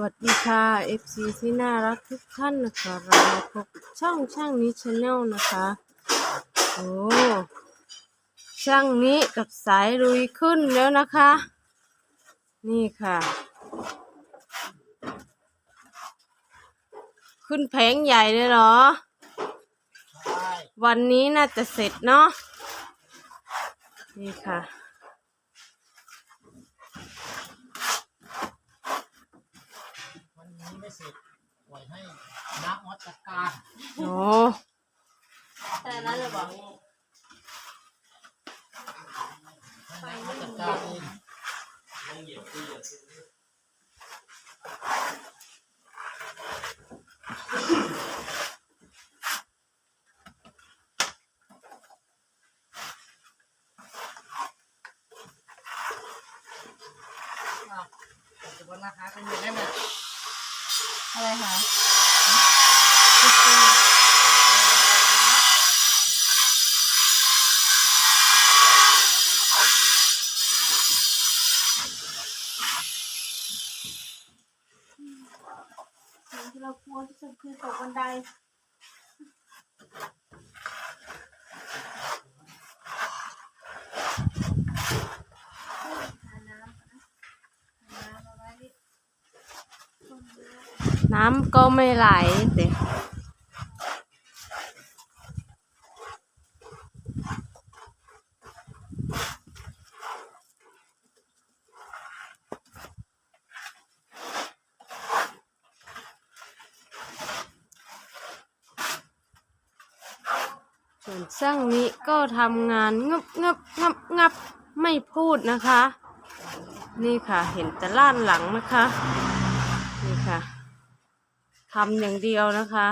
วัสดีค่ะ FC ที่น่ารักทุกท่านนะคะเรามาพบกับช่องช่างนี้ชาแนลนะคะ โอ้ช่างนี้กับสายลุยขึ้นแล้วนะคะ นี่ค่ะ ขึ้นแผงใหญ่เลยเหรอใช่วันนี้น่าจะเสร็จเนาะนี่ค่ะ วันนี้ไม่เสร็จป ล่อยให้นักวัดจัดการโอ้แต่นั้นเลยบอกให้นักวัดจัดการเองอ้าวจะบนราคาเป็นอย่างนั้นน่ะ อะไรคะที่เรากลัวที่สุดคือตกบันได น้ำก็ไม่ไหลแต่ส่วนช่างนี้ก็ทำงานงับงับงับงับไม่พูดนะคะ นี่ค่ะเห็นแต่ล้านหลังนะคะ นี่ค่ะ ทำอย่างเดียวนะคะ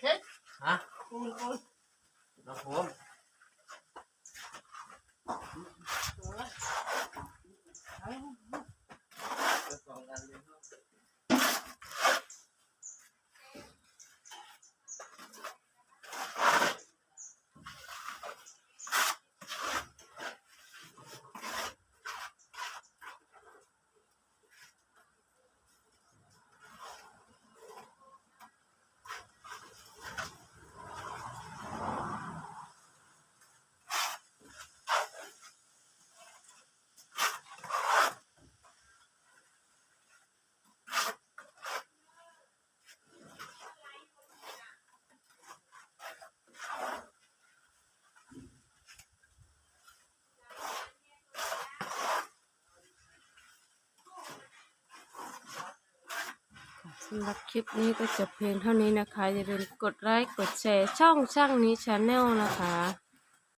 เค้กเติมเค้กฮะคูณคูณครับผม สำหรับคลิปนี้ก็จะเพียงเท่านี้นะคะ อย่าลืมกดไลค์ กดแชร์ช่องช่างนี้ชาแนลนะคะ